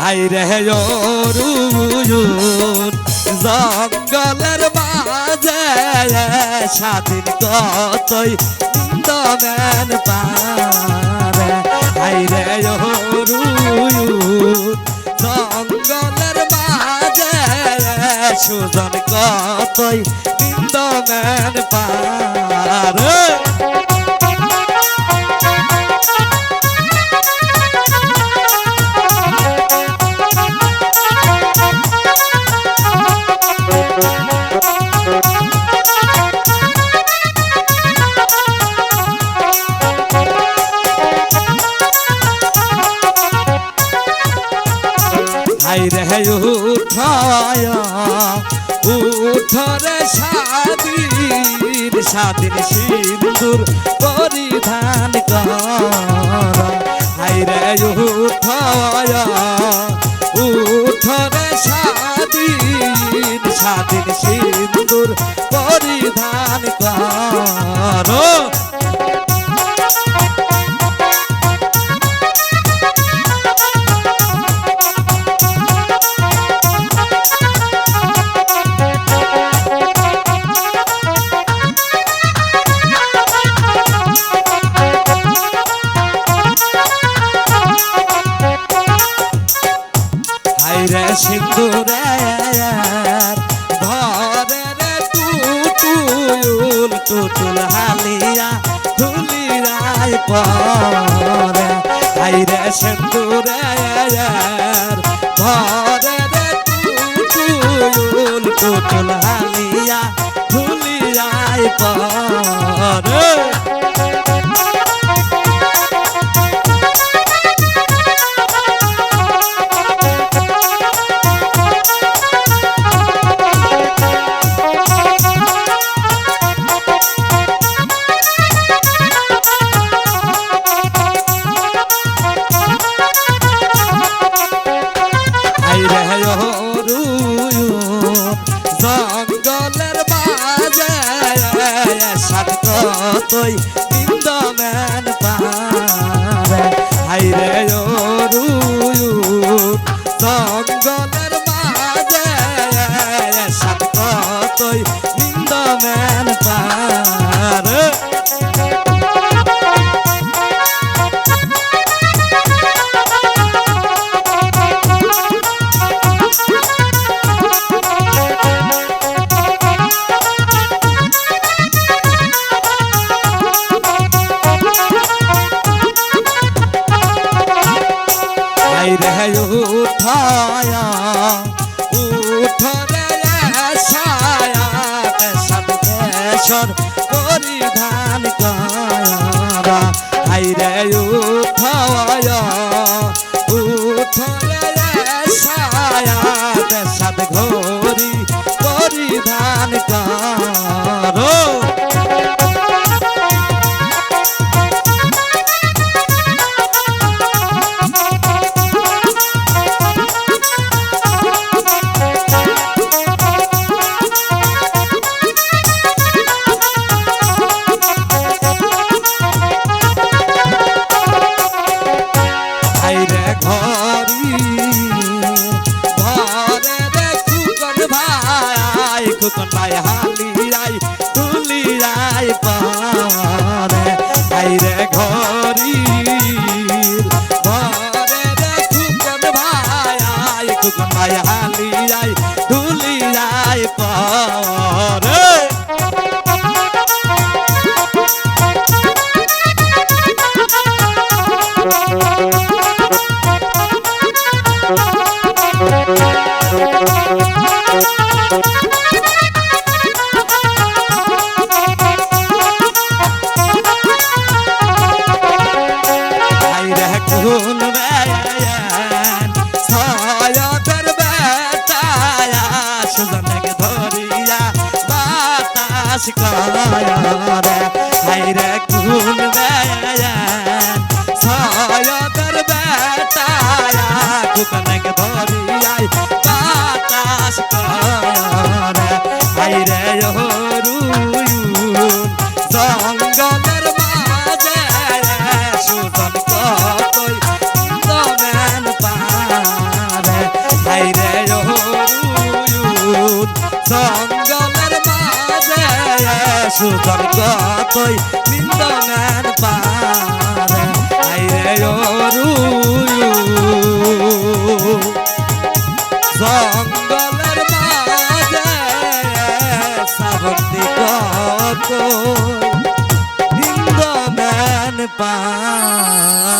High রে জঙ্গলের মাঝে স্বাধীন কতই দমেন পারে? হাই রে জঙ্গলের মাঝে সুজন কতই দমেন পারে? হাই রে উঠায়। উঠরে স্বাধীন স্বাধীন সিন্দুর পরিধান কর। হাই রে, উঠায়। উঠরে স্বাধীন স্বাধীন সিন্দুর পরিধান কর। সিন্দুরে ঘরে রে টুটুল টুটুল হালিয়া ধুলিরাই পরে হাইরে সিন্দুরে ঘরে রে টুটুল টুটুল হালিয়া ধুলিরাই পরে কতই নিন্দমেন পারে। হাইরে জঙ্গলের মাঝে সাত কতই নিন্দমেন পারে। আইরে উঠায়া ভাই খুকন ভাই বুকনেকে ধরি আই বাতাস করে। আই রে রুয়ুন জঙ্গলের মাঝে সুজন কতই দমেন পারে। আই রে জঙ্গলের মাঝে শ্রাবন্তী কতই নিন্দমেন পারে।